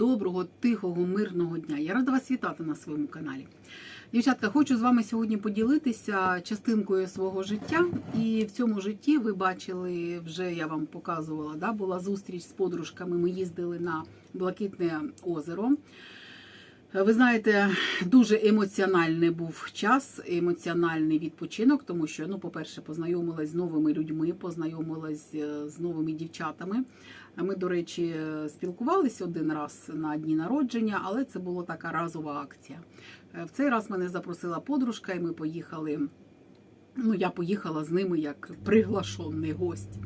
доброго, тихого, мирного дня. Я рада вас вітати на своєму каналі. Дівчатка, хочу з вами сьогодні поділитися частинкою свого життя. І в цьому житті ви бачили, вже я вам показувала, да, була зустріч з подружками. Ми їздили на Блакитне озеро. Ви знаєте, дуже емоціональний був час, емоціональний відпочинок, тому що, ну, по-перше, познайомилась з новими людьми, познайомилась е, з новими дівчатами. Ми, до речі, спілкувалися один раз на дні народження, але це була така разова акція. Е, В цей раз мене запросила подружка, і ми поїхали. Ну, я поїхала з ними як приглашений гость.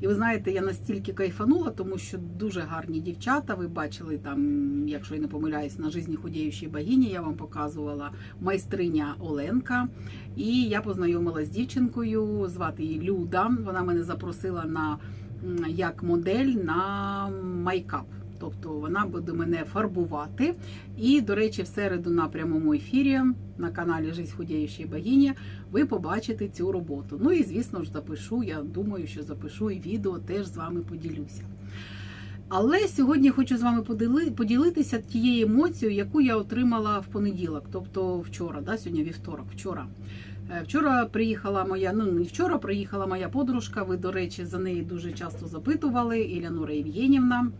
І ви знаєте, я настільки кайфанула, тому що дуже гарні дівчата. Ви бачили там, якщо я не помиляюсь, на житті худіючій богині, я вам показувала майстриня Оленка. І я познайомилася з дівчинкою, звати її Люда. Вона мене запросила на як модель на майкап. Тобто вона буде мене фарбувати. І, до речі, в середу на прямому ефірі на каналі Жизнь худіючої богині ви побачите цю роботу. Ну і звісно ж запишу. Я думаю, що запишу і відео теж з вами поділюся. Але сьогодні хочу з вами поділи- поділитися тією емоцією, яку я отримала в понеділок, тобто вчора, да, сьогодні вівторок, вчора. Е, Вчора приїхала моя, ну не вчора приїхала моя подружка. Ви, до речі, за неї дуже часто запитували, Ілянура Євгенівна.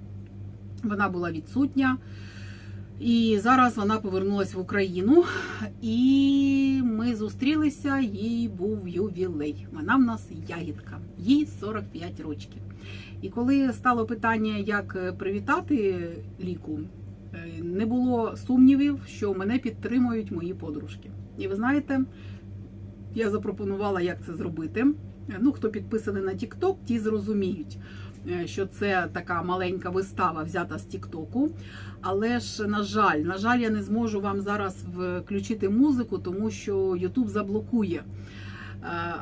Вона була відсутня. І зараз вона повернулася в Україну, і ми зустрілися. Їй був ювілей. Вона в нас ягідка, їй 45 років. І коли стало питання, як е, привітати ліку, е, не було сумнівів, що мене підтримують мої подружки. І ви знаєте, я запропонувала, як це зробити. Е, Ну, хто підписаний на TikTok, ті зрозуміють, що це така маленька вистава взята з Тіктоку. Але ж, на жаль, на жаль, я не зможу вам зараз включити музику, тому що YouTube заблокує.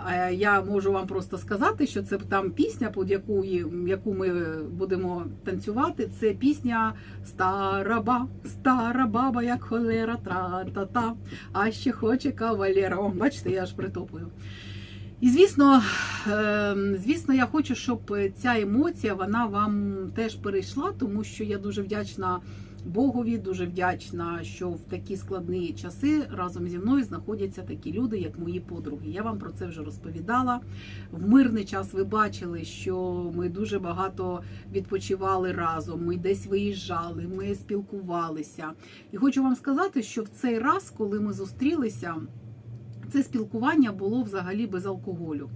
Е, я можу вам просто сказати, що це там пісня, під яку, яку ми будемо танцювати. Це пісня Стара ба, стара баба, як холера, тра-та-та, а ще хоче кавалера. Бачите, я аж притопую. І звісно, е, звісно, я хочу, щоб ця емоція вона вам теж перейшла, тому що я дуже вдячна Богові, дуже вдячна, що в такі складні часи разом зі мною знаходяться такі люди, як мої подруги. Я вам про це вже розповідала. В мирний час ви бачили, що ми дуже багато відпочивали разом. Ми десь виїжджали, ми спілкувалися. І хочу вам сказати, що в цей раз, коли ми зустрілися, це спілкування було взагалі без алкоголю.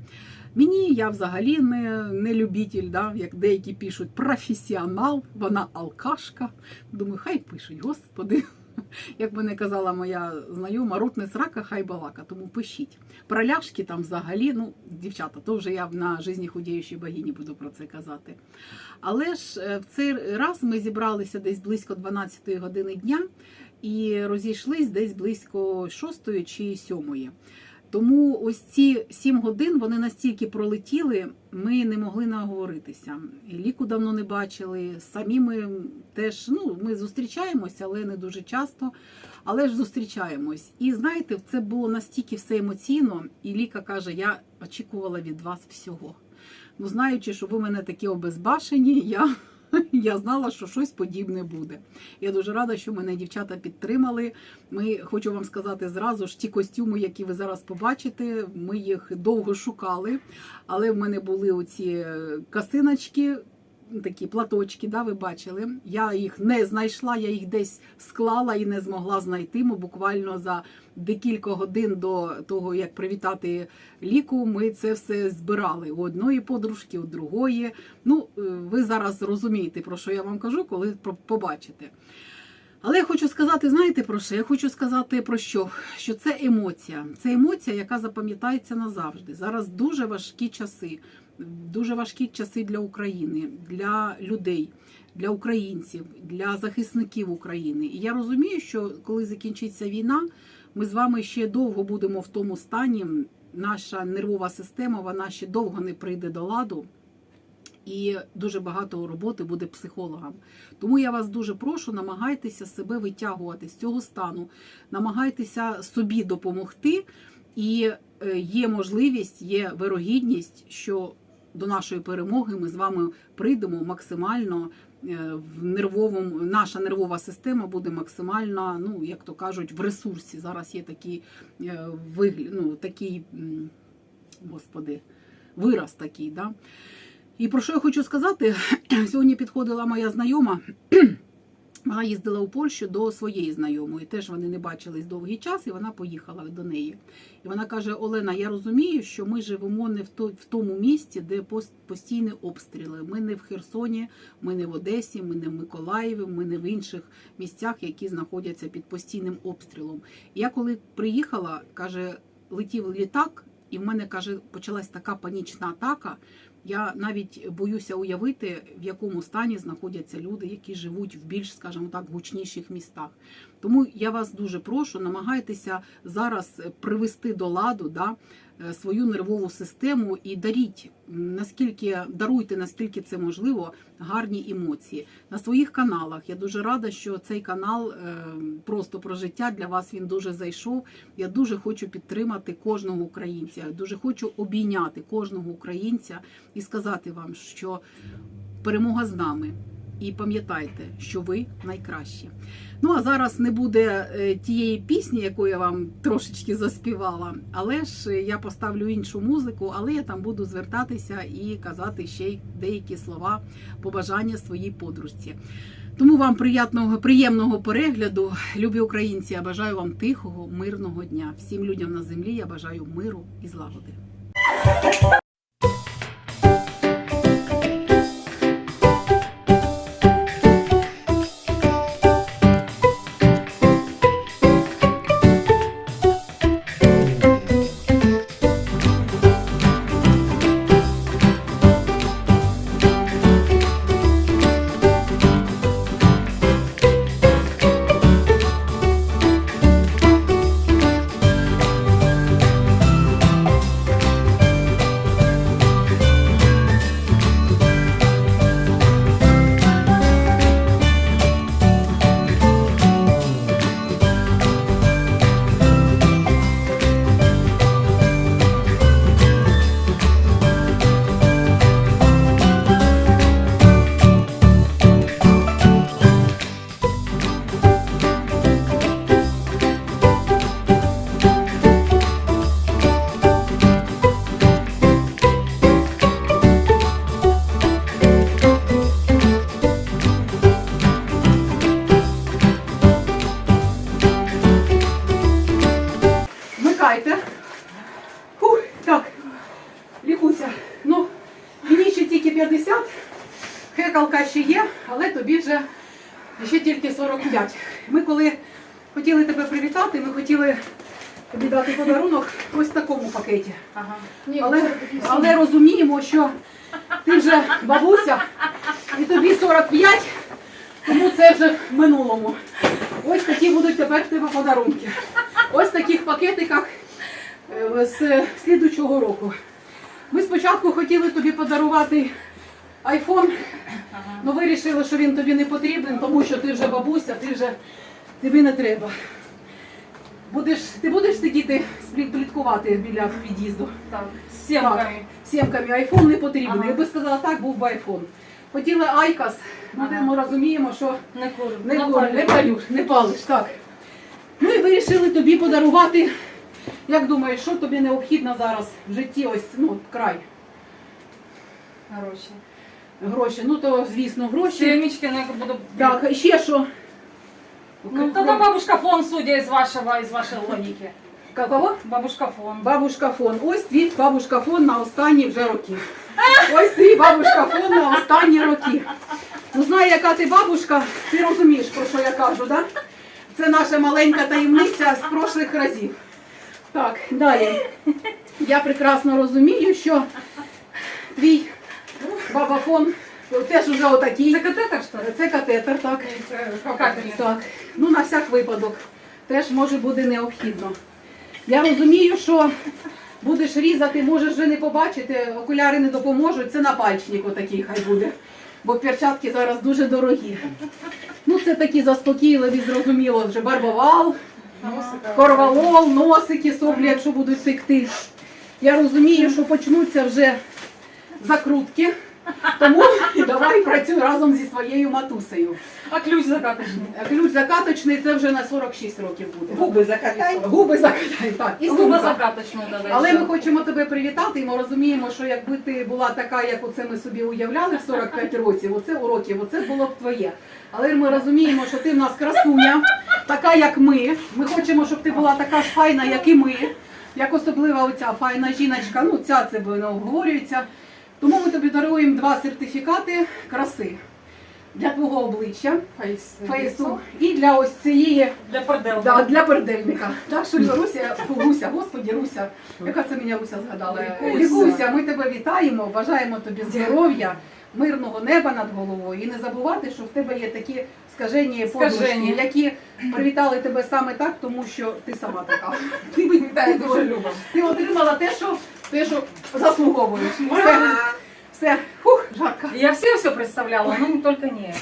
Мені я взагалі не, не любитель, да, як деякі пишуть, професіонал, вона алкашка. Думаю, хай пишуть, господи. Як мене казала моя знайома, рот не срака, хай балака, тому пишіть. Про ляшки там взагалі, ну, дівчата, то вже я на житті худіючій богині буду про це казати. Але ж е, в цей раз ми зібралися десь близько 12 години дня і розійшлись десь близько 6 чи 7. Тому ось ці 7 годин вони настільки пролетіли, ми не могли наговоритися. Ліку давно не бачили. Самі ми теж ну, ми зустрічаємося, але не дуже часто. Але ж зустрічаємось. І знаєте, це було настільки все емоційно. І Ліка каже: я очікувала від вас всього. Ну, знаючи, що ви мене такі обезбашені, я. Я знала, що щось подібне буде. Я дуже рада, що мене дівчата підтримали. Ми хочу вам сказати зразу ж ті костюми, які ви зараз побачите. Ми їх довго шукали, але в мене були оці касиночки. Такі платочки, да, ви бачили. Я їх не знайшла, я їх десь склала і не змогла знайти. Ми буквально за декілька годин до того, як привітати ліку, ми це все збирали у одної подружки, у другої. Ну, е, ви зараз розумієте, про що я вам кажу, коли побачите. Але я хочу сказати, знаєте про що? Я хочу сказати про що? Що це емоція. Це емоція, яка запам'ятається назавжди. Зараз дуже важкі часи, дуже важкі часи для України, для людей, для українців, для захисників України. І я розумію, що коли закінчиться війна, ми з вами ще довго будемо в тому стані. Наша нервова система вона ще довго не прийде до ладу. І дуже багато роботи буде психологам. Тому я вас дуже прошу, намагайтеся себе витягувати з цього стану, намагайтеся собі допомогти. І е, є можливість, є вирогідність, що до нашої перемоги ми з вами прийдемо максимально е, в нервовому, наша нервова система буде максимально, ну як то кажуть, в ресурсі. Зараз є такі е, ну, такий, господи, вираз такий. Да? І про що я хочу сказати? Сьогодні підходила моя знайома. Вона їздила у Польщу до своєї знайомої. Теж вони не бачились довгий час, і вона поїхала до неї. І вона каже: Олена, я розумію, що ми живемо не в то- в тому місті, де пос- постійні обстріли. Ми не в Херсоні, ми не в Одесі, ми не в Миколаєві, ми не в інших місцях, які знаходяться під постійним обстрілом. Я коли приїхала, каже, летів літак, і в мене каже, почалась така панічна атака. Я навіть боюся уявити, в якому стані знаходяться люди, які живуть в більш, скажімо так, гучніших містах. Тому я вас дуже прошу, намагайтеся зараз привести до ладу да, свою нервову систему і даріть наскільки даруйте, наскільки це можливо, гарні емоції на своїх каналах. Я дуже рада, що цей канал е, просто про життя для вас він дуже зайшов. Я дуже хочу підтримати кожного українця. Дуже хочу обійняти кожного українця і сказати вам, що перемога з нами. І пам'ятайте, що ви найкращі. Ну а зараз не буде е, тієї пісні, яку я вам трошечки заспівала, але ж е, я поставлю іншу музику, але я там буду звертатися і казати ще й деякі слова побажання своїй подружці. Тому вам приятного, приємного перегляду, любі українці. Я бажаю вам тихого, мирного дня. Всім людям на землі я бажаю миру і злагоди. 45. Ми коли хотіли тебе привітати, ми хотіли тобі дати подарунок ось в такому пакеті. Ага. Але, але розуміємо, що ти вже бабуся і тобі 45, тому це вже в минулому. Ось такі будуть тепер в тебе подарунки. Ось в таких пакетиках е, з слідучого року. Ми спочатку хотіли тобі подарувати айфон, але вирішили, що він тобі не потрібен, тому що ти вже бабуся, ти вже тобі не треба. Будеш, ти будеш сидіти пліткувати біля під'їзду? Так, з сімками. Сімками айфон не потрібен. Ага. Якби сказала так, був би айфон. Хотіли айкас, ну Ага. ми розуміємо, що Не курю. не, На не палю. палюш, не палиш, так. Ну і вирішили тобі подарувати. Як думаєш, що тобі необхідно зараз в житті, ось ну, край Гроші. Гроші? Ну то звісно гроші. Семечки, ну, я буду... Так, ще що? Ну, тогда бабушка фон, судя из вашего, из вашей логики. Кого? Бабушка фон. Бабушка фон. Ось твій бабушка фон на останні вже роки. Ось твій бабушка фон на останні роки. Ну знаю, яка ти бабушка, ти розумієш, про що я кажу, да? Це наша маленька таємниця з прошлих разів. Так, далі. Я прекрасно розумію, що твій бабафон теж уже отакий. Это катетер, что ли? Це катетер, так. Так, ну на всяк випадок теж може буде необхідно. Я розумію, що будеш різати, можеш вже не побачити, окуляри не допоможуть, це напальчник отакий хай буде. Бо перчатки зараз дуже дорогі. Ну, це такі заспокійливі, зрозуміло, вже барбовал, корвалол, носики, соплі, якщо будуть текти. Я розумію, що почнуться вже закрутки. Тому давай працюй разом зі своєю матусею. А ключ закаточний. Ключ закаточний це вже на 46 років буде. Губи закатай. Губи закатай, так. І Губа сумка. закаточну давай. Але ми хочемо тебе привітати, і ми розуміємо, що якби ти була така, як оце ми собі уявляли в 45 років, оце у років, оце було б твоє. Але ми розуміємо, що ти в нас красуня, така як ми. Ми хочемо, щоб ти була така ж файна, як і ми. Як особлива оця файна жіночка, ну ця це не обговорюється. Тому ми тобі даруємо два сертифікати краси для твого обличчя, Фейс. фейсу, і для ось цієї Для. Да, для пердельника. Так що Руся, Руся, господі Руся, яка це мене Руся згадала? Лікуйся, ми тебе вітаємо, бажаємо тобі здоров'я, мирного неба над головою. І не забувати, що в тебе є такі скажені подружки, які привітали тебе саме так, тому що ти сама така. Ти, ти, дуже любимо. ти отримала те, що, те, що заслуговуєш. Все, все, фух, жарко. Я все все представляла, ну только не.